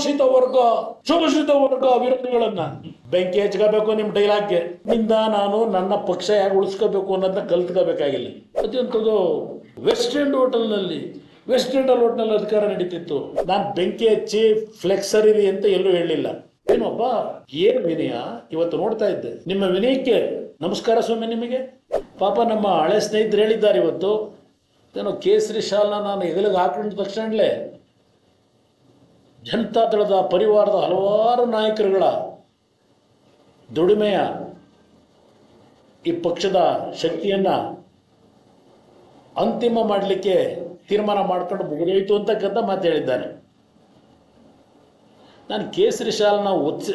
ಶೋಷಿತ ವರ್ಗ ಶೋಷಿತ ವರ್ಗ ಅಭಿವೃದ್ಧಿಗಳನ್ನ. ಬೆಂಕಿ ಹಚ್ಕೋಬೇಕು ನಿಮ್ ಡೈಲಾಗ್ಗೆ. ನಿಂದ ನಾನು ನನ್ನ ಪಕ್ಷ ಹೇಗೆ ಉಳಿಸ್ಕೋಬೇಕು ಅನ್ನೋದನ್ನ ಕಲ್ತ್ಕೋಬೇಕಾಗಿಲ್ಲ. ಅದಂಥದ್ದು ವೆಸ್ಟ್ ಎಂಡ್ ಹೋಟೆಲ್ನಲ್ಲಿ ವೆಸ್ಟ್ ಎಂಡ್ ಹೋಟೆಲ್ ಅಧಿಕಾರ ನಡೀತಿತ್ತು. ನಾನು ಬೆಂಕಿ ಹಚ್ಚಿ ಫ್ಲೆಕ್ಸರ್ ಇರಿ ಅಂತ ಎಲ್ಲೂ ಹೇಳಿಲ್ಲ. ಏನಪ್ಪ, ಏನ್ ವಿನಯ? ಇವತ್ತು ನೋಡ್ತಾ ಇದ್ದೆ. ನಿಮ್ಮ ವಿನಯಕ್ಕೆ ನಮಸ್ಕಾರ ಸ್ವಾಮಿ ನಿಮಗೆ. ಪಾಪ ನಮ್ಮ ಹಳೆ ಸ್ನೇಹಿತರು ಹೇಳಿದ್ದಾರೆ ಇವತ್ತು. ಏನೋ ಕೇಸರಿ ಶಾಲ್ನ ನಾನು ಹೆಗಲಿಗೆ ಹಾಕೊಂಡ ತಕ್ಷಣಲೇ ಜನತಾದಳದ ಪರಿವಾರದ ಹಲವಾರು ನಾಯಕರುಗಳ ದುಡಿಮೆಯ ಈ ಪಕ್ಷದ ಶಕ್ತಿಯನ್ನು ಅಂತಿಮ ಮಾಡಲಿಕ್ಕೆ ತೀರ್ಮಾನ ಮಾಡ್ಕೊಂಡು ಮುಗಿದೋಯಿತು ಅಂತಕ್ಕಂಥ ಮಾತು ಹೇಳಿದ್ದಾನೆ. ನಾನು ಕೇಸರಿ ಶಾಲನ ಒತ್ಸಿ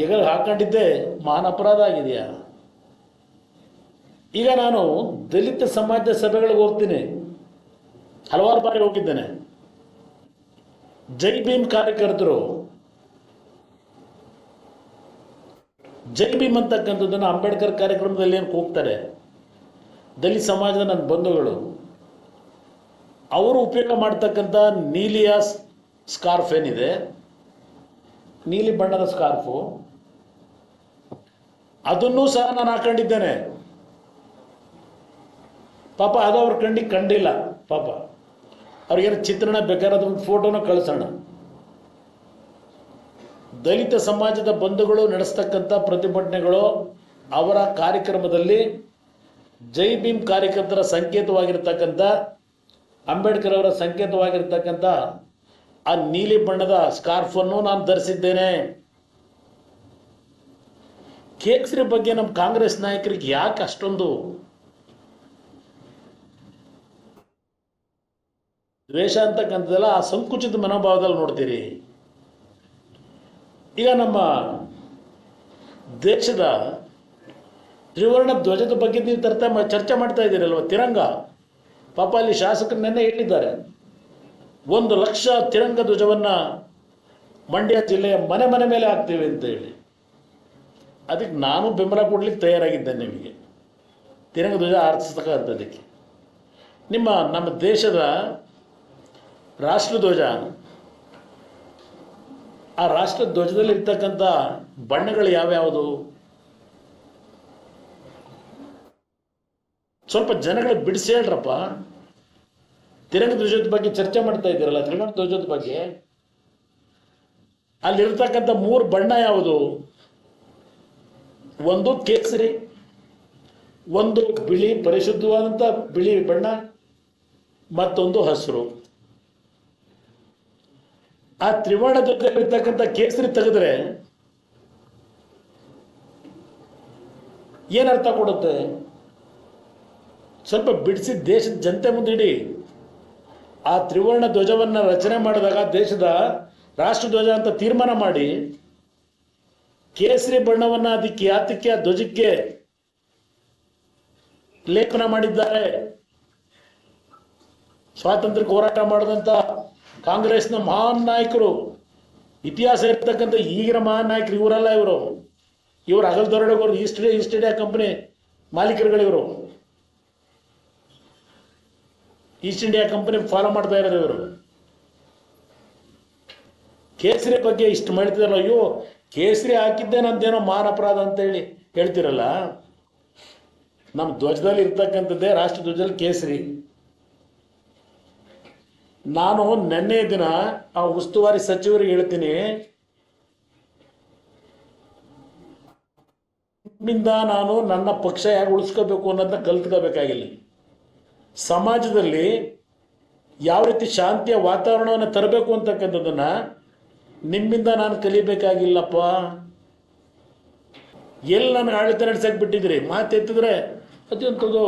ಹೆಗಲ್ ಹಾಕೊಂಡಿದ್ದೆ, ಮಹಾನ್ ಅಪರಾಧ ಆಗಿದೆಯಾ? ಈಗ ನಾನು ದಲಿತ ಸಮಾಜದ ಸಭೆಗಳಿಗೆ ಹೋಗ್ತೀನಿ. ಹಲವಾರು ಬಾರಿ ಹೋಗಿದ್ದೇನೆ. ಜೈ ಭೀಮ್ ಕಾರ್ಯಕರ್ತರು. ಜೈ ಭೀಮ್ ಅಂತಕ್ಕಂಥದ್ದನ್ನು ಅಂಬೇಡ್ಕರ್ ಕಾರ್ಯಕ್ರಮದಲ್ಲಿ ಏನು ಹೋಗ್ತಾರೆ? ದಲಿತ ಸಮಾಜದ ನನ್ನ ಬಂಧುಗಳು, ಅವರು ಉಪಯೋಗ ಮಾಡ್ತಕ್ಕಂಥ ನೀಲಿಯ ಸ್ಕಾರ್ಫ್ ಏನಿದೆ? ನೀಲಿ ಬಣ್ಣದ ಸ್ಕಾರ್ಫು. ಅದನ್ನೂ ಸಹ ನಾನು ಹಾಕೊಂಡಿದ್ದೇನೆ. ಪಾಪ ಅದು ಅವ್ರ ಕಂಡಿ ಕಂಡಿಲ್ಲ, ಪಾಪ. ಅವ್ರಿಗೇನು ಚಿತ್ರಣ ಬೇಕಾದ್ರೆ ಒಂದು ಫೋಟೋನ ಕಳಿಸೋಣ. ದಲಿತ ಸಮಾಜದ ಬಂಧುಗಳು ನಡೆಸ್ತಕ್ಕಂಥ ಪ್ರತಿಭಟನೆಗಳು ಅವರ ಕಾರ್ಯಕ್ರಮದಲ್ಲಿ ಜೈ ಭೀಮ್ ಕಾರ್ಯಕರ್ತರ ಸಂಕೇತವಾಗಿರ್ತಕ್ಕಂಥ, ಅಂಬೇಡ್ಕರ್ ಅವರ ಸಂಕೇತವಾಗಿರ್ತಕ್ಕಂಥ ಆ ನೀಲಿ ಬಣ್ಣದ ಸ್ಕಾರ್ಫನ್ನು ನಾನು ಧರಿಸಿದ್ದೇನೆ. ಕೇಸರಿ ಬಗ್ಗೆ ನಮ್ಮ ಕಾಂಗ್ರೆಸ್ ನಾಯಕರಿಗೆ ಯಾಕೆ ಅಷ್ಟೊಂದು ದ್ವೇಷ ಅಂತಕ್ಕಂಥದ್ದೆಲ್ಲ ಆ ಸಂಕುಚಿತ ಮನೋಭಾವದಲ್ಲಿ ನೋಡ್ತೀರಿ. ಈಗ ನಮ್ಮ ದೇಶದ ತ್ರಿವರ್ಣ ಧ್ವಜದ ಬಗ್ಗೆ ನೀವು ತರ್ತಾ ಚರ್ಚೆ ಮಾಡ್ತಾ ಇದ್ದೀರಲ್ವ? ತಿರಂಗ. ಪಾಪ ಅಲ್ಲಿ ಶಾಸಕರು ನೆನ್ನೆ ಹೇಳಿದ್ದಾರೆ. ಒಂದು ಲಕ್ಷ ತಿರಂಗ ಧ್ವಜವನ್ನು ಮಂಡ್ಯ ಜಿಲ್ಲೆಯ ಮನೆ ಮನೆ ಮೇಲೆ ಹಾಕ್ತೀವಿ ಅಂತ ಹೇಳಿ. ಅದಕ್ಕೆ ನಾನು ಬೆಂಬಲ ಕೊಡ್ಲಿಕ್ಕೆ ತಯಾರಾಗಿದ್ದೇನೆ ನಿಮಗೆ. ತಿರಂಗ ಧ್ವಜ ಆರಿಸ್ತಕ್ಕಂಥದ್ದಕ್ಕೆ ನಿಮ್ಮ, ನಮ್ಮ ದೇಶದ ರಾಷ್ಟ್ರಧ್ವಜ. ಆ ರಾಷ್ಟ್ರ ಧ್ವಜದಲ್ಲಿ ಇರ್ತಕ್ಕಂಥ ಬಣ್ಣಗಳು ಯಾವ್ಯಾವುದು? ಸ್ವಲ್ಪ ಜನಗಳು ಬಿಡಿಸಿ ಹೇಳ್ರಪ್ಪ. ತಿರಂಗ ಧ್ವಜದ ಬಗ್ಗೆ ಚರ್ಚೆ ಮಾಡ್ತಾ ಇದ್ದೀರಲ್ಲ, ತಿರಂಗ ಧ್ವಜದ ಬಗ್ಗೆ. ಅಲ್ಲಿರ್ತಕ್ಕಂಥ ಮೂರು ಬಣ್ಣ ಯಾವುದು? ಒಂದು ಕೇಸರಿ, ಒಂದು ಬಿಳಿ, ಪರಿಶುದ್ಧವಾದಂಥ ಬಿಳಿ ಬಣ್ಣ, ಮತ್ತೊಂದು ಹಸಿರು. ಆ ತ್ರಿವರ್ಣ ಧ್ವಜದಲ್ಲಿರ್ತಕ್ಕಂಥ ಕೇಸರಿ ತೆಗೆದ್ರೆ ಏನರ್ಥ ಕೊಡುತ್ತೆ? ಸ್ವಲ್ಪ ಬಿಡಿಸಿ ದೇಶದ ಜನತೆ ಮುಂದಿಡಿ ಆ ತ್ರಿವರ್ಣ ಧ್ವಜವನ್ನು ರಚನೆ ಮಾಡಿದಾಗ ದೇಶದ ರಾಷ್ಟ್ರಧ್ವಜ ಅಂತ ತೀರ್ಮಾನ ಮಾಡಿ. ಕೇಸರಿ ಬಣ್ಣವನ್ನು ಅದಕ್ಕೆ, ಆತಕ್ಕೆ ಧ್ವಜಕ್ಕೆ ಲೇಖನ ಮಾಡಿದ್ದಾರೆ. ಸ್ವಾತಂತ್ರ್ಯಕ್ಕೆ ಹೋರಾಟ ಮಾಡಿದಂಥ ಕಾಂಗ್ರೆಸ್ನ ಮಹಾನ್ ನಾಯಕರು, ಇತಿಹಾಸ ಇರ್ತಕ್ಕಂಥ ಈಗಿನ ಮಹಾನ್ ನಾಯಕರು ಇವರಲ್ಲ ಇವರು. ಇವರು ಅಗಲ್ ದೊರಡಗೋರು ಈಸ್ಟ್ ಈಸ್ಟ್ ಇಂಡಿಯಾ ಕಂಪನಿ ಮಾಲೀಕರುಗಳಿವರು ಈಸ್ಟ್ ಇಂಡಿಯಾ ಕಂಪನಿ ಫಾಲೋ ಮಾಡ್ತಾ ಇರೋದು ಇವರು. ಕೇಸರಿ ಬಗ್ಗೆ ಇಷ್ಟು ಮಾಡ್ತಿದಾರಲ್ಲ, ಅಯ್ಯೋ, ಕೇಸರಿ ಹಾಕಿದ್ದೆ ನಂದೇನೋ ಮಾನ ಅಪರಾಧ ಅಂತ ಹೇಳಿ ಹೇಳ್ತಿರಲ್ಲ. ನಮ್ಮ ಧ್ವಜದಲ್ಲಿ ಇರ್ತಕ್ಕಂಥದ್ದೇ ರಾಷ್ಟ್ರ ಧ್ವಜದಲ್ಲಿ ಕೇಸರಿ. ನಾನು ನೆನ್ನೆ ದಿನ ಆ ಉಸ್ತುವಾರಿ ಸಚಿವರಿಗೆ ಹೇಳ್ತೀನಿ, ನಿಮ್ಮಿಂದ ನಾನು ನನ್ನ ಪಕ್ಷ ಹೇಗೆ ಉಳಿಸ್ಕೋಬೇಕು ಅನ್ನೋದನ್ನ ಕಲ್ತ್ಕೋಬೇಕಾಗಿಲ್ಲ. ಸಮಾಜದಲ್ಲಿ ಯಾವ ರೀತಿ ಶಾಂತಿಯ ವಾತಾವರಣವನ್ನು ತರಬೇಕು ಅಂತಕ್ಕಂಥದ್ದನ್ನ ನಿಮ್ಮಿಂದ ನಾನು ಕಲಿಬೇಕಾಗಿಲ್ಲಪ್ಪ. ಎಲ್ಲಿ ನನಗೆ ಆಡಳಿತ ನಡೆಸಕ್ಕೆ ಬಿಟ್ಟಿದ್ರಿ ಮಾತೆತ್ತಿದ್ರೆ ಅದಂಥದ್ದು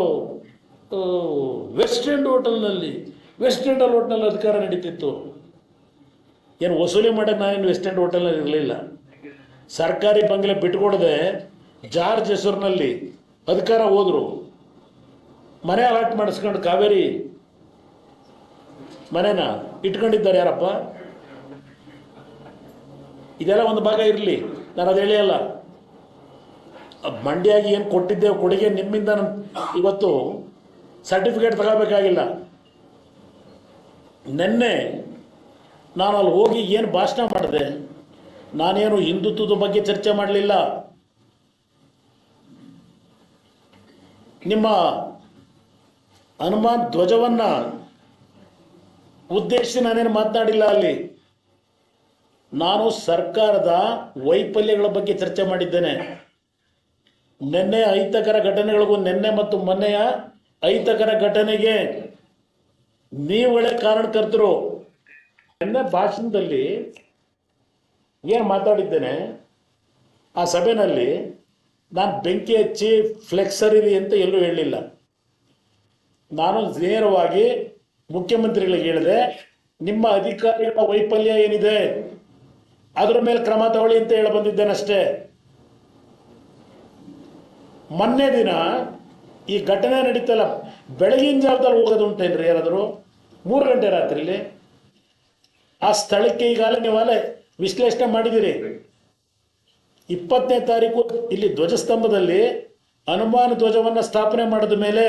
ವೆಸ್ಟ್ ಎಂಡ್ ಹೋಟೆಲ್ನಲ್ಲಿ ವೆಸ್ಟ್ ಎಂಡ್ ಹೋಟೆಲ್ನಲ್ಲಿ ಅಧಿಕಾರ ನಡೀತಿತ್ತು. ಏನು ವಸೂಲಿ ಮಾಡೋಕ್ಕೆ ನಾನೇನು ವೆಸ್ಟ್ ಎಂಡ್ ಹೋಟೆಲ್ನಲ್ಲಿ ಇರಲಿಲ್ಲ. ಸರ್ಕಾರಿ ಬಂಗಲೆ ಬಿಟ್ಕೊಡದೆ ಜಾರ್ಜ್ ಹೆಸರಿನಲ್ಲಿ ಅಧಿಕಾರ ಹೋದರು. ಮನೆ ಅಲಾಟ್ ಮಾಡಿಸ್ಕೊಂಡು ಕಾವೇರಿ ಮನೇನ ಇಟ್ಕೊಂಡಿದ್ದಾರೆ ಯಾರಪ್ಪ? ಇದೆಲ್ಲ ಒಂದು ಭಾಗ ಇರಲಿ. ನಾನು ಅದು ಹೇಳಿಯಲ್ಲ. ಮಂಡ್ಯಾಗಿ ಏನು ಕೊಟ್ಟಿದ್ದೆ ಕೊಡುಗೆ ನಿಮ್ಮಿಂದ ಇವತ್ತು ಸರ್ಟಿಫಿಕೇಟ್ ತಗೋಬೇಕಾಗಿಲ್ಲ. ನಿನ್ನೆ ನಾನು ಅಲ್ಲಿ ಹೋಗಿ ಏನು ಭಾಷಣ ಮಾಡಿದೆ? ನಾನೇನು ಹಿಂದುತ್ವದ ಬಗ್ಗೆ ಚರ್ಚೆ ಮಾಡಲಿಲ್ಲ. ನಿಮ್ಮ ಹನುಮಾನ್ ಧ್ವಜವನ್ನು ಉದ್ದೇಶಿಸಿ ನಾನೇನು ಮಾತನಾಡಿಲ್ಲ ಅಲ್ಲಿ. ನಾನು ಸರ್ಕಾರದ ವೈಫಲ್ಯಗಳ ಬಗ್ಗೆ ಚರ್ಚೆ ಮಾಡಿದ್ದೇನೆ. ನಿನ್ನೆ ಅಹಿತಕರ ಘಟನೆಗಳಿಗೂ ನಿನ್ನೆ ಮತ್ತು ಮೊನ್ನೆಯ ಅಹಿತಕರ ಘಟನೆಗೆ ನೀವುಗಳೇ ಕಾರಣಕರ್ತರು. ನಿನ್ನೆ ಭಾಷಣದಲ್ಲಿ ಏನು ಮಾತಾಡಿದ್ದೇನೆ, ಆ ಸಭೆಯಲ್ಲಿ ನಾನು ಬೆಂಕಿ ಹಚ್ಚಿ ಫ್ಲೆಕ್ಸರ್ ಇರಿ ಅಂತ ಎಲ್ಲೂ ಹೇಳಲಿಲ್ಲ ನಾನು ನೇರವಾಗಿ ಮುಖ್ಯಮಂತ್ರಿಗಳಿಗೆ ಹೇಳಿದೆ, ನಿಮ್ಮ ಅಧಿಕಾರಿಗಳ ವೈಫಲ್ಯ ಏನಿದೆ? ಅದರ ಮೇಲೆ ಕ್ರಮ ತಗೊಳ್ಳಿ ಅಂತ ಹೇಳಿ ಬಂದಿದ್ದೇನೆ ಅಷ್ಟೇ. ಮೊನ್ನೆ ದಿನ ಈ ಘಟನೆ ನಡೀತಲ್ಲ, ಬೆಳಗಿನ ಜಾವದಲ್ಲಿ ಹೋಗೋದು ಉಂಟೇನ್ರಿ ಯಾರಾದರೂ? ಮೂರು ಗಂಟೆ ರಾತ್ರಿಲಿ ಆ ಸ್ಥಳಕ್ಕೆ ಈಗಾಗಲೇ ನೀವು ಅಲ್ಲೇ ವಿಶ್ಲೇಷಣೆ ಮಾಡಿದ್ದೀರಿ. ಇಪ್ಪತ್ತನೇ ತಾರೀಕು ಇಲ್ಲಿ ಧ್ವಜಸ್ತಂಭದಲ್ಲಿ ಹನುಮಾನ ಧ್ವಜವನ್ನು ಸ್ಥಾಪನೆ ಮಾಡಿದ ಮೇಲೆ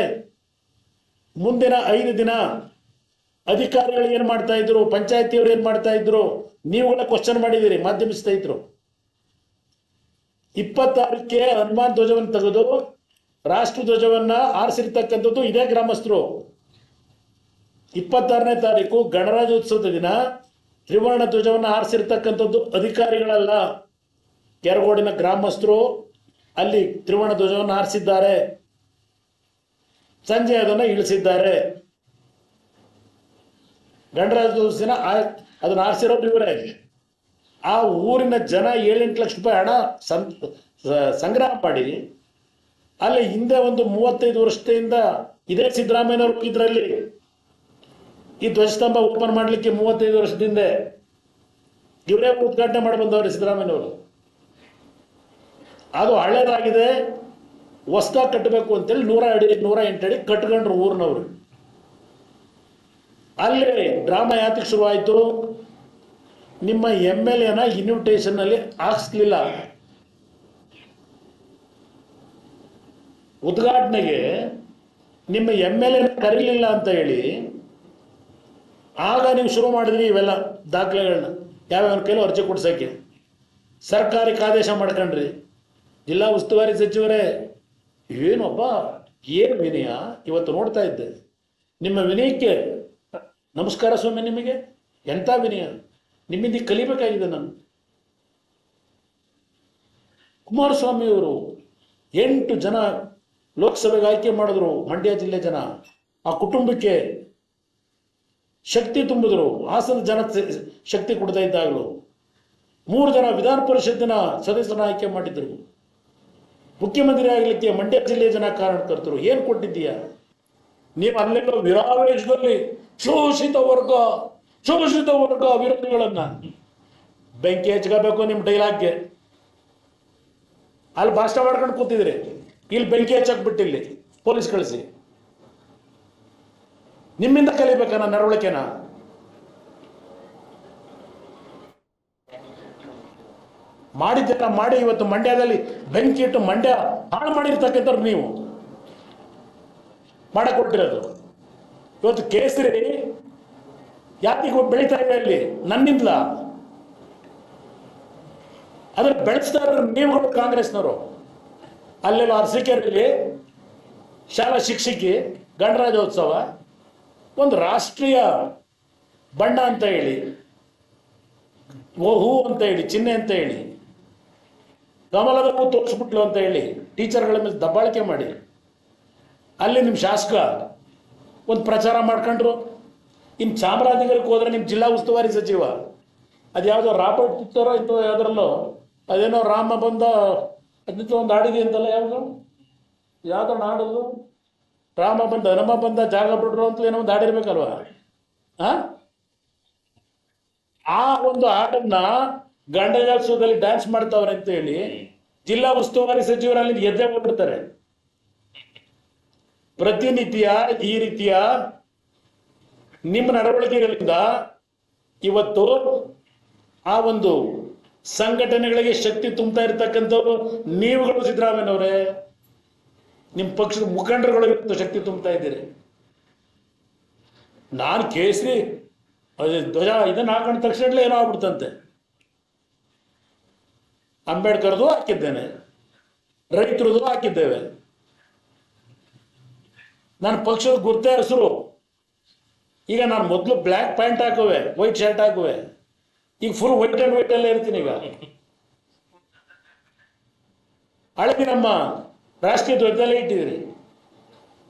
ಮುಂದಿನ ಐದು ದಿನ ಅಧಿಕಾರಿಗಳು ಏನು ಮಾಡ್ತಾ ಇದ್ರು, ಪಂಚಾಯತಿಯವರು ಏನು ಮಾಡ್ತಾ ಇದ್ರು, ನೀವುಗಳ ಕ್ವಶನ್ ಮಾಡಿದ್ದೀರಿ ಮಾಧ್ಯಮ ಸ್ನೇಹಿತರು ಇಪ್ಪತ್ತಾರಕ್ಕೆ ಹನುಮಾನ್ ಧ್ವಜವನ್ನು ತೆಗೆದು ರಾಷ್ಟ್ರ ಧ್ವಜವನ್ನ ಆರಿಸಿರ್ತಕ್ಕಂಥದ್ದು ಇದೇ ಗ್ರಾಮಸ್ಥರು. ಇಪ್ಪತ್ತಾರನೇ ತಾರೀಕು ಗಣರಾಜ್ಯೋತ್ಸವದ ದಿನ. ತ್ರಿವರ್ಣ ಧ್ವಜವನ್ನು ಆರಿಸಿರ್ತಕ್ಕಂಥದ್ದು ಅಧಿಕಾರಿಗಳಲ್ಲ, ಕೆರಗೋಡಿನ ಗ್ರಾಮಸ್ಥರು. ಅಲ್ಲಿ ತ್ರಿವರ್ಣ ಧ್ವಜವನ್ನು ಆರಿಸಿದ್ದಾರೆ ಸಂಜೆ ಅದನ್ನು ಇಳಿಸಿದ್ದಾರೆ. ಗಣರಾಜ್ಯೋತ್ಸವ ದಿನ ಅದನ್ನು ಆರಿಸಿರೋದು ಇವರೇ. ಆ ಊರಿನ ಜನ ಏಳೆಂಟು ಲಕ್ಷ ರೂಪಾಯಿ ಹಣ ಸಂಗ್ರಹ ಮಾಡಿ, ಅಲ್ಲಿ ಹಿಂದೆ ಒಂದು ಮೂವತ್ತೈದು ವರ್ಷದಿಂದ ಇದೇ ಸಿದ್ದರಾಮಯ್ಯನವರು ಇದರಲ್ಲಿ. ಈ ಧ್ವಜಸ್ತಂಭ ಓಪನ್ ಮಾಡಲಿಕ್ಕೆ ಮೂವತ್ತೈದು ವರ್ಷದಿಂದ ಇವರೇ ಉದ್ಘಾಟನೆ ಮಾಡಿ ಬಂದವರು ಸಿದ್ದರಾಮಯ್ಯವರು ಅದು ಹಳೇದಾಗಿದೆ, ಹೊಸ್ದಾಗಿ ಕಟ್ಟಬೇಕು ಅಂತೇಳಿ ನೂರ ಅಡಿ, ನೂರ ಎಂಟು ಅಡಿ ಕಟ್ಕೊಂಡ್ರು ಊರಿನವರು. ಅಲ್ಲಿ ಡ್ರಾಮಾ ಯಾತಕ್ಕೆ ಶುರುವಾಯಿತು. ನಿಮ್ಮ ಎಂ ಎಲ್ ಎನ ಇನ್ವಿಟೇಷನ್ನಲ್ಲಿ ಹಾಕ್ಸ್ಲಿಲ್ಲ. ಉದ್ಘಾಟನೆಗೆ ನಿಮ್ಮ ಎಂ ಎಲ್ ಎನ ಕರೀಲಿಲ್ಲ ಅಂತ ಹೇಳಿ ಆಗ ನೀವು ಶುರು ಮಾಡಿದ್ರಿ ಇವೆಲ್ಲ ದಾಖಲೆಗಳನ್ನ. ಯಾವ್ಯಾವ ಕೈಲೂ ಅರ್ಜಿ ಕೊಡ್ಸೋಕ್ಕೆ. ಸರ್ಕಾರಕ್ಕೆ ಆದೇಶ ಮಾಡ್ಕೊಂಡ್ರಿ. ಜಿಲ್ಲಾ ಉಸ್ತುವಾರಿ ಸಚಿವರೇ, ಏನೊಬ್ಬ, ಏನು ವಿನಯ? ಇವತ್ತು ನೋಡ್ತಾ ಇದ್ದೆ. ನಿಮ್ಮ ವಿನಯಕ್ಕೆ ನಮಸ್ಕಾರ ಸ್ವಾಮಿ ನಿಮಗೆ. ಎಂಥ ವಿನಯ? ನಿಮ್ಮಿಂದ ಕಲಿಬೇಕಾಗಿದೆ ನಾನು. ಕುಮಾರಸ್ವಾಮಿಯವರು ಎಂಟು ಜನ ಲೋಕಸಭೆಗೆ ಆಯ್ಕೆ ಮಾಡಿದ್ರು, ಮಂಡ್ಯ ಜಿಲ್ಲೆ ಜನ. ಆ ಕುಟುಂಬಕ್ಕೆ ಶಕ್ತಿ ತುಂಬಿದ್ರು. ಹಾಸನ ಜನ ಶಕ್ತಿ ಕೊಡ್ತಾ ಇದ್ದಾಗಲು. ಮೂರು ಜನ ವಿಧಾನ ಪರಿಷತ್ತಿನ ಸದಸ್ಯರನ್ನ ಆಯ್ಕೆ ಮಾಡಿದ್ರು. ಮುಖ್ಯಮಂತ್ರಿ ಆಗಲಿಕ್ಕೆ ಮಂಡ್ಯ ಜಿಲ್ಲೆಯ ಜನ ಕಾರಣಕರ್ತರು ಏನು ಕೊಟ್ಟಿದ್ದೀಯಾ? ನೀವು ಅಲ್ಲೆಲ್ಲ ವಿರಾವೇಶದಲ್ಲಿ ಶೋಷಿತ ವರ್ಗ ಶೋಷಿತ ವರ್ಗ ವಿರೋಧಿಗಳನ್ನ ಬೆಂಕಿ ಹಚ್ಕೋಬೇಕು ನಿಮ್ಮ ಡೈಲಾಗ್ಗೆ. ಅಲ್ಲಿ ಭಾಷಣ ಮಾಡ್ಕೊಂಡು ಕೂತಿದ್ರಿ. ಇಲ್ಲಿ ಬೆಂಕಿ ಹಚ್ಚಕ್ ಬಿಟ್ಟಿಲ್ಲಿ. ಪೊಲೀಸ್ ಕಳಿಸಿ. ನಿಮ್ಮಿಂದ ಕಲಿಬೇಕನ್ನ ನಡವಳಿಕೆನ? ಮಾಡಿದ್ದೆಲ್ಲ ಮಾಡಿ ಇವತ್ತು ಮಂಡ್ಯದಲ್ಲಿ ಬೆಂಕಿ ಇಟ್ಟು ಮಂಡ್ಯ ಹಾಳು ಮಾಡಿರ್ತಕ್ಕಂಥವ್ರು ನೀವು. ಮಾಡಕೊಟ್ಟಿರೋದು ಇವತ್ತು ಕೇಸರಿ ಯಾಕೆ ಬೆಳೀತಾ ಇದೆ ಅಲ್ಲಿ ನನ್ನಿಂದ ಅದನ್ನ ಬೆಳೆಸ್ತಾ ಇರೋ ನೀವುಗಳು ಕಾಂಗ್ರೆಸ್ನವರು. ಅಲ್ಲೆಲ್ಲ ಅರಸಿಕೆರೆಯಲ್ಲಿ ಶಾಲಾ ಶಿಕ್ಷಕಿ ಗಣರಾಜ್ಯೋತ್ಸವ ಒಂದು ರಾಷ್ಟ್ರೀಯ ಬಣ್ಣ ಅಂತ ಹೇಳಿ, ಓ ಹೂ ಅಂತ ಹೇಳಿ, ಚಿಹ್ನೆ ಅಂತ ಹೇಳಿ, ಕಮಲದ ಹೂ ತೋರಿಸ್ಬಿಟ್ಲು ಅಂತ ಹೇಳಿ ಟೀಚರ್ಗಳ ಮೇಲೆ ದಬ್ಬಾಳಿಕೆ ಮಾಡಿ, ಅಲ್ಲಿ ನಿಮ್ಮ ಶಾಸಕ ಒಂದು ಪ್ರಚಾರ ಮಾಡ್ಕೊಂಡ್ರು. ಇನ್ನು ಚಾಮರಾಜನಗರಕ್ಕೆ ಹೋದ್ರೆ ನಿಮ್ಮ ಜಿಲ್ಲಾ ಉಸ್ತುವಾರಿ ಸಚಿವ ಅದು ಯಾವುದೋ ರಾಬರ್ಟ್ ಟಿತ್ತರೋ ಇತ್ತು ಯಾವುದ್ರಲ್ಲೋ, ಅದೇನೋ ರಾಮ ಬಂದ ಅದಿತ್ತು ಒಂದು ಆಡಿದೆ ಅಂತಲ್ಲ ಯಾವುದು? ಯಾವುದೋ ಹಾಡೋದು ರಾಮ ಬಂದ ಹನುಮ ಬಂದ, ಜಾಗ ಬಿಡ್ರು ಅಂತ ಏನೋ ಒಂದು ಹಾಡಿರ್ಬೇಕಲ್ವಾ ಆ? ಒಂದು ಹಾಡನ್ನ ಗಂಡಜೋತ್ಸವದಲ್ಲಿ ಡ್ಯಾನ್ಸ್ ಮಾಡ್ತಾವ್ರೆ ಅಂತ ಹೇಳಿ ಜಿಲ್ಲಾ ಉಸ್ತುವಾರಿ ಸಚಿವರಲ್ಲಿ ಎದ್ದೆ ಹೋಗ್ಬಿಡ್ತಾರೆ. ಪ್ರತಿನಿತ್ಯ ಈ ರೀತಿಯ ನಿಮ್ಮ ನಡವಳಿಕೆಗಳಿಂದ ಇವತ್ತು ಆ ಒಂದು ಸಂಘಟನೆಗಳಿಗೆ ಶಕ್ತಿ ತುಂಬ್ತಾ ಇರ್ತಕ್ಕಂಥವ್ರು ನೀವುಗಳು ಸಿದ್ದರಾಮಯ್ಯನವರೇ. ನಿಮ್ಮ ಪಕ್ಷದ ಮುಖಂಡರುಗಳು ಇವತ್ತು ಶಕ್ತಿ ತುಂಬ್ತಾ ಇದ್ದೀರಿ. ನಾನು ಕೇಸರಿ ಅದೇ ಧ್ವಜ ಇದನ್ನು ಹಾಕೊಂಡ ತಕ್ಷಣಲೇ ಏನೋ ಆಗ್ಬಿಡ್ತಂತೆ. ಅಂಬೇಡ್ಕರ್ದು ಹಾಕಿದ್ದೇನೆ ರೈತರದು ಹಾಕಿದ್ದೇವೆ. ನನ್ನ ಪಕ್ಷದ ಗುರ್ತೆ ಹೆಸರು. ಈಗ ನಾನು ಮೊದಲು ಬ್ಲ್ಯಾಕ್ ಪ್ಯಾಂಟ್ ಹಾಕುವೆ ವೈಟ್ ಶರ್ಟ್ ಹಾಕುವೆ. ಈಗ ಫುಲ್ ವೈಟ್ ಆ್ಯಂಡ್ ವೈಟ್ ಅಲ್ಲೇ ಇರ್ತೀನಿ ಈಗ. ಹಳದಿ ನಮ್ಮ. ರಾಷ್ಟ್ರೀಯ ಧ್ವಜದಲ್ಲೇ ಇಟ್ಟಿದ್ದೀರಿ.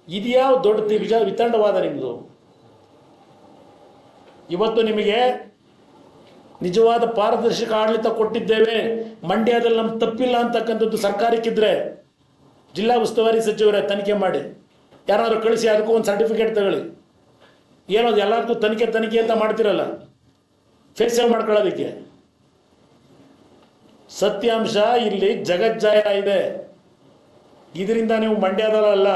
ಇದ್ಯಾವ ದೊಡ್ಡ ದಿಗ್ಜ ವಿತಂಡವಾದ ನಿಮ್ಮದು ಇವತ್ತು ನಿಮಗೆ ನಿಜವಾದ ಪಾರದರ್ಶಕ ಆಡಳಿತ ಕೊಟ್ಟಿದ್ದೇವೆ. ಮಂಡ್ಯದಲ್ಲಿ ನಮ್ಮ ತಪ್ಪಿಲ್ಲ ಅಂತಕ್ಕಂಥದ್ದು ಸರ್ಕಾರಕ್ಕಿದ್ರೆ ಜಿಲ್ಲಾ ಉಸ್ತುವಾರಿ ಸಚಿವರೇ, ತನಿಖೆ ಮಾಡಿ. ಯಾರಾದರೂ ಕಳಿಸಿ ಅದಕ್ಕೂ ಒಂದು ಸರ್ಟಿಫಿಕೇಟ್ ತಗೊಳ್ಳಿ. ಏನೋ ಎಲ್ಲರಿಗೂ ತನಿಖೆ ತನಿಖೆ ಅಂತ ಮಾಡ್ತಿರಲ್ಲ? ಫೇಸಿಯಲ್ ಮಾಡ್ಕೊಳ್ಳೋದಕ್ಕೆ. ಸತ್ಯಾಂಶ, ಇಲ್ಲಿ ಜಗಜ್ಜಾಯ ಇದೆ. ಇದರಿಂದ ನೀವು ಮಂಡ್ಯದಲ್ಲ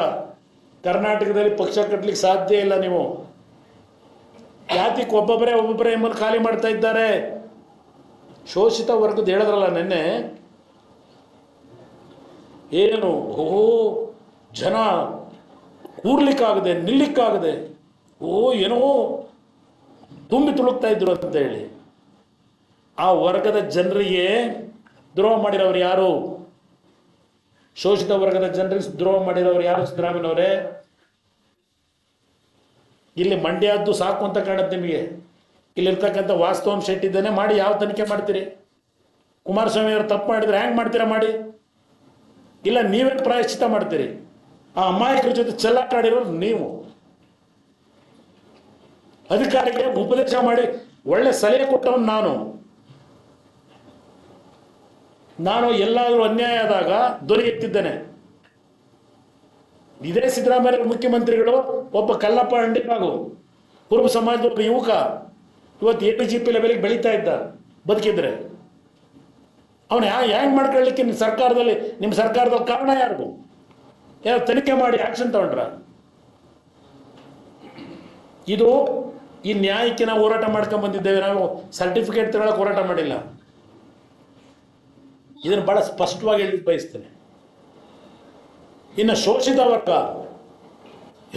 ಕರ್ನಾಟಕದಲ್ಲಿ ಪಕ್ಷ ಕಟ್ಟಲಿಕ್ಕೆ ಸಾಧ್ಯ ಇಲ್ಲ ನೀವು. ಯಾತಿಕ್ ಒಬ್ಬೊಬ್ಬರೇ ಒಬ್ಬೊಬ್ಬರೇ ಎಂಬಲ್ಲಿ ಖಾಲಿ ಮಾಡ್ತಾ ಇದ್ದಾರೆ? ಶೋಷಿತ ವರ್ಗದ ಹೇಳಿದ್ರಲ್ಲ ನಿನ್ನೆ. ಏನು ಓ ಜನ ಕೂರ್ಲಿಕ್ಕಾಗದೆ, ನಿಲ್ಲಿಕ್ಕಾಗದೆ ಓ ಏನೋ ತುಂಬಿ ತುಳುಕ್ತಾ ಇದ್ರು ಅಂತ ಹೇಳಿ. ಆ ವರ್ಗದ ಜನರಿಗೆ ದ್ರೋಹ ಮಾಡಿರೋರು ಯಾರು? ಶೋಷಿತ ವರ್ಗದ ಜನರಿಗೆ ದ್ರೋಹ ಮಾಡಿರೋರು ಯಾರು ಸಿದ್ದರಾಮಯ್ಯನವರೇ ಇಲ್ಲಿ ಮಂಡ್ಯದ್ದು ಸಾಕು ಅಂತ ಕಾಣುತ್ತೆ ನಿಮಗೆ. ಇಲ್ಲಿರ್ತಕ್ಕಂಥ ವಾಸ್ತವಾಂಶ ಇಟ್ಟಿದ್ದೇನೆ ಮಾಡಿ ಯಾವ ತನಿಖೆ ಮಾಡ್ತೀರಿ? ಕುಮಾರಸ್ವಾಮಿ ಅವರು ತಪ್ಪು ಮಾಡಿದ್ರೆ ಹ್ಯಾಂಗೆ ಮಾಡ್ತೀರಾ ಮಾಡಿ? ಇಲ್ಲ ನೀವೇ ಪ್ರಾಯಶ್ಚಿತ ಮಾಡ್ತೀರಿ. ಆ ಅಮಾಯಕರ ಜೊತೆ ಚೆಲ್ಲಾಟಾಡಿರೋರು ನೀವು. ಅಧಿಕಾರಿಗೆ ಉಪದೇಶ ಮಾಡಿ ಒಳ್ಳೆ ಸಲಹೆ ಕೊಟ್ಟವನು ನಾನು. ನಾನು ಎಲ್ಲಾದರೂ ಅನ್ಯಾಯ ಆದಾಗ ಧ್ವನಿ ಎತ್ತಿದ್ದೇನೆ. ಇದೇ ಸಿದ್ದರಾಮಯ್ಯ ಮುಖ್ಯಮಂತ್ರಿಗಳು ಒಬ್ಬ ಕಲ್ಲಪ್ಪ ಹಂಡಿಕಾಗು ಕುರುಬ ಸಮಾಜದ ಒಬ್ಬ ಯುವಕ ಇವತ್ತು ಎ ಪಿ ಜಿ ಪಿ ಲೆವೆಲ್ಗೆ ಬೆಳೀತಾ ಇದ್ದ, ಬದುಕಿದ್ರೆ. ಅವನು ಯಾ ಹ್ಯಾಂಗ್ ಮಾಡ್ಕೊಳ್ಳಿಕ್ಕೆ ನಿಮ್ಮ ಸರ್ಕಾರದಲ್ಲಿ ನಿಮ್ಮ ಸರ್ಕಾರದ ಕಾರಣ ಯಾರು ಏನೋ ತನಿಖೆ ಮಾಡಿ ಆಕ್ಷನ್ ತಗೊಂಡ್ರ. ಇದು ಈ ನ್ಯಾಯಕ್ಕೆ ನಾವು ಹೋರಾಟ ಮಾಡ್ಕೊಂಡ್ ಬಂದಿದ್ದೇವೆ. ನಾವು ಸರ್ಟಿಫಿಕೇಟ್ ತಗೊಳಕ್ಕೆ ಹೋರಾಟ ಮಾಡಿಲ್ಲ. ಇದನ್ನು ಬಹಳ ಸ್ಪಷ್ಟವಾಗಿ ಹೇಳಿ ಬಯಸ್ತೇನೆ. ಇನ್ನು ಶೋಷಿತ ವರ್ಗ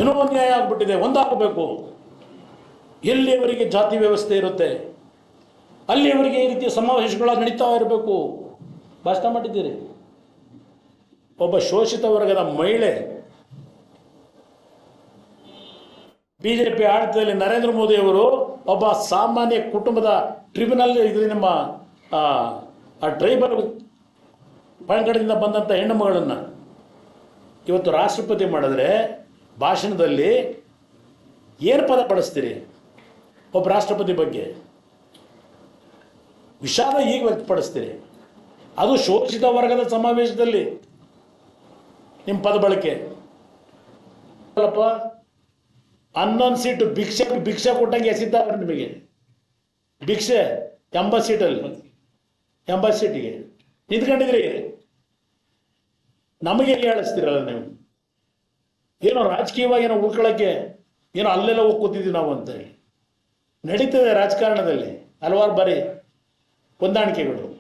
ಏನೋ ಅನ್ಯಾಯ ಆಗ್ಬಿಟ್ಟಿದೆ ಒಂದಾಗಬೇಕು. ಎಲ್ಲಿಯವರಿಗೆ ಜಾತಿ ವ್ಯವಸ್ಥೆ ಇರುತ್ತೆ? ಅಲ್ಲಿಯವರಿಗೆ ಈ ರೀತಿಯ ಸಮಾವೇಶಗಳು ನಡೀತಾ ಇರಬೇಕು. ಭಾಷಣ ಮಾಡಿದ್ದೀರಿ? ಒಬ್ಬ ಶೋಷಿತ ವರ್ಗದ ಮಹಿಳೆ ಬಿ ಜೆ ಪಿ ಆಡಳಿತದಲ್ಲಿ ನರೇಂದ್ರ ಮೋದಿ ಅವರು ಒಬ್ಬ ಸಾಮಾನ್ಯ ಕುಟುಂಬದ ಟ್ರಿಬ್ಯುನಲ್ ಇದು ನಮ್ಮ ಆ, ಡ್ರೈವರ್ ಪಂಗಡದಿಂದ ಬಂದಂಥ ಹೆಣ್ಣು ಮಗಳನ್ನು ಇವತ್ತು ರಾಷ್ಟ್ರಪತಿ ಮಾಡಿದ್ರೆ ಭಾಷಣದಲ್ಲಿ ಏನು ಪದ ಬಳಸ್ತೀರಿ? ಒಬ್ಬ ರಾಷ್ಟ್ರಪತಿ ಬಗ್ಗೆ. ವಿಷಾದ ಈಗ ವ್ಯಕ್ತಪಡಿಸ್ತೀರಿ. ಅದು ಶೋಷಿತ ವರ್ಗದ ಸಮಾವೇಶದಲ್ಲಿ ನಿಮ್ಮ ಪದ ಬಳಕೆ. ಅಲ್ಲಪ್ಪ ಹನ್ನೊಂದು ಸೀಟು ಭಿಕ್ಷೆ ಭಿಕ್ಷೆ ಕೊಟ್ಟಂಗೆ ಎಸಿದ್ದಾರೆ ನಿಮಗೆ. ಭಿಕ್ಷೆ ಎಂಬತ್ತು ಸೀಟಲ್ಲಿ ಎಂಬತ್ತು ಸೀಟಿಗೆ ನಿಂತ್ಕೊಂಡಿದ್ರಿ ನಮಗೆ ಹೇಳಿಸ್ತೀರಲ್ಲ ನೀವು? ಏನೋ ರಾಜಕೀಯವಾಗಿ ಏನೋ ಉಳ್ಕೊಳ್ಳೋಕ್ಕೆ ಏನೋ ಅಲ್ಲೆಲ್ಲ ಹೋಗಿ ಕೂತಿದ್ದೀವಿ ನಾವು ಅಂತ ಹೇಳಿ. ನಡೀತದೆ ರಾಜಕಾರಣದಲ್ಲಿ ಹಲವಾರು ಬಾರಿ ಹೊಂದಾಣಿಕೆಗಳು.